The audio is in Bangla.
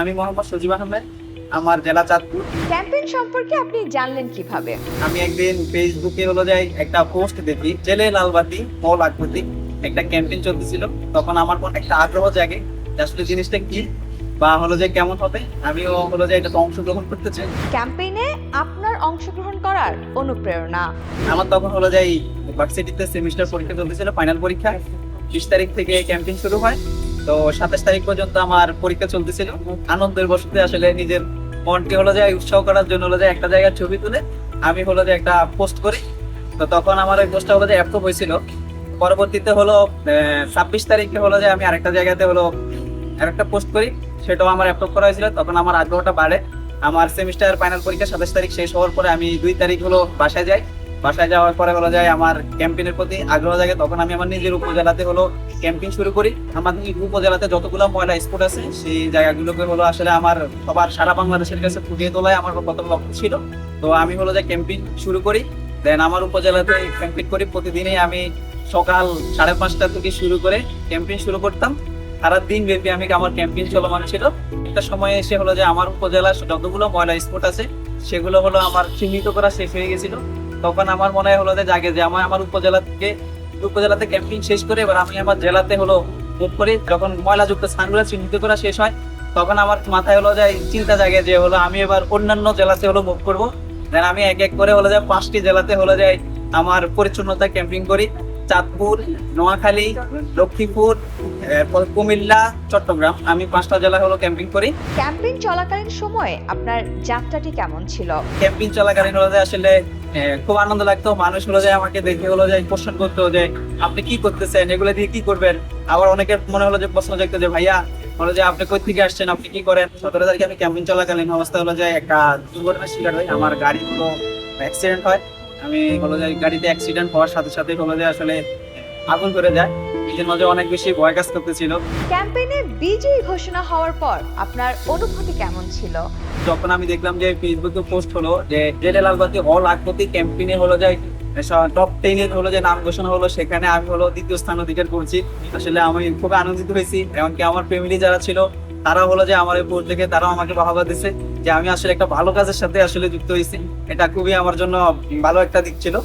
আমি মোহাম্মদ সজিব আহমেদ আমার জেলা চাঁদপুর। ক্যাম্পেইন সম্পর্কে আপনি জানলেন কীভাবে? আমি একদিন ফেসবুকে হলো যাই একটা পোস্ট দেখি জেলে লালবাতি মল আকৃতি একটা ক্যাম্পেইন চলতেছিল। তখন আমার মনে একটা আগ্রহ জাগে যে আসলে জিনিসটা কি বা হলো যে কেমন হবে। আমিও হলো যে এটাতে অংশগ্রহণ করতে চাই। ক্যাম্পেইনে আপনার অংশগ্রহণ করার অনুপ্রেরণা। আমার তখন হলো যাই ইউনিভার্সিটিতে সেমিস্টার পরীক্ষা চলতেছিল ফাইনাল পরীক্ষা। বিশ তারিখ থেকে ক্যাম্পেইন শুরু হয়। তো সাতাশ তারিখ পর্যন্ত আমার পরীক্ষা চলতেছিল। আনন্দের বসতে আসলে নিজের মনকে হলো যে উৎসাহ করার জন্য হলো যে একটা জায়গার ছবি তুলে আমি হলো যে একটা পোস্ট করি। তো তখন আমার ওই পোস্টটা হলো যে অ্যাপ্রুভ হয়েছিল। পরবর্তীতে হলো ছাব্বিশ তারিখে হলো যে আমি আরেকটা জায়গাতে হলো আরেকটা পোস্ট করি। সেটাও আমার অ্যাপ্রুভ করা হয়েছিল। তখন আমার আগ্রহটা বাড়ে। আমার সেমিস্টার ফাইনাল পরীক্ষা সাতাশ তারিখ শেষ হওয়ার পরে আমি দুই তারিখ হলো বাসায় যাই। বাসায় যাওয়ার পরে হলো যায় আমার ক্যাম্পেইনের প্রতি আগ্রহ জাগে, তখন আমি আমার নিজের উপজেলাতে হলো ক্যাম্পেইন শুরু করি। আমার উপজেলাতে যতগুলো ময়লা স্পট আছে, সেই জায়গাগুলোকে হলো আসলে আমার সবার সারা বাংলাদেশের কাছে ফুটিয়ে তোলায় আমার প্রথম লক্ষ্য ছিল। তো আমি হলো যে ক্যাম্পেইন শুরু করি দেন আমার উপজেলাতে ক্যাম্পেইন করি। প্রতিদিনই আমি সকাল সাড়ে পাঁচটা থেকে শুরু করে ক্যাম্পেইন শুরু করতাম। সারা দিন ব্যাপী আমি আমার ক্যাম্পেইন চলমান ছিল। একটা সময় এসে হলো যে আমার উপজেলার যতগুলো ময়লা স্পট আছে, সেগুলো হলো আমার চিহ্নিত করা শেষ হয়ে গেছিল। তখন আমার মনে হলো যে জাগে যে আমার আমার উপজেলা থেকে উপজেলাতে ক্যাম্পিং শেষ করে এবার আমি আমার জেলাতে হলো মুভ করি। যখন ময়লাযুক্ত স্থানগুলো চিহ্নিত করা শেষ হয়, তখন আমার মাথায় হলো যে চিন্তা জাগে যে হলো আমি এবার অন্যান্য জেলাতে হলো মুভ করব। দেন আমি এক এক করে হলো যে পাঁচটি জেলাতে হলো যে আমার পরিচ্ছন্নতা ক্যাম্পিং করি। চাঁদপুর নোয়াখালী লক্ষ্মীপুর কুমিল্লা চট্টগ্রাম। আমি পাঁচটা জেলা হলো ক্যাম্পিং করি। ক্যাম্পেইন চলাকালীন সময়ে আপনার যাত্রাটি কেমন ছিল? ক্যাম্পিং চলাকালীন হলো যে আসলে খুব আনন্দ লাগতো। মানুষ হলো যে আমাকে দেখে হলো যে কোশ্চেন করতো যে আপনি কি করতেছেন? এগুলো দিয়ে কি করবেন? আবার অনেকের মনে হলো যে প্রশ্ন জাগতো যে ভাইয়া হলো যে আপনি কই থেকে আসছেন? আপনি কি করেন? সতেরো তারিখে আমি ক্যাম্পিং চলাকালীন অবস্থা হলো যে একটা দুর্ঘটনার শিকার হই। আমার গাড়ি হলো অ্যাক্সিডেন্ট হয়। আমি হলো যায় গাড়িতে অ্যাক্সিডেন্ট হওয়ার সাথে সাথে হলো যায় আসলে আগুন করে যায় নিজের মাঝে অনেক বেশি ভয় কাজ করতেছিল। ক্যাম্পেইনে বিজয়ী ঘোষণা হওয়ার পর আপনার অনুভূতি কেমন ছিল? যখন আমি দেখলাম যে ফেসবুকে পোস্ট হলো যে জেলে লালবাতি হল আকপতি ক্যাম্পেইনে হলো যে টপ টেনে হলো যে নাম ঘোষণা হলো সেখানে আমি হলো দ্বিতীয় স্থান অধিকার করছি। আসলে আমি খুব আনন্দিত হয়েছি এমনকি আমার ফ্যামিলি যারা ছিল তারা হলো যে আমার এই পোস্ট দেখে তারাও আমাকে বাহবা দিছে। যে আমি আসলে একটা ভালো কাজের সাথে আসলে যুক্ত হয়েছি। এটা খুবই আমার জন্য ভালো একটা দিক ছিল।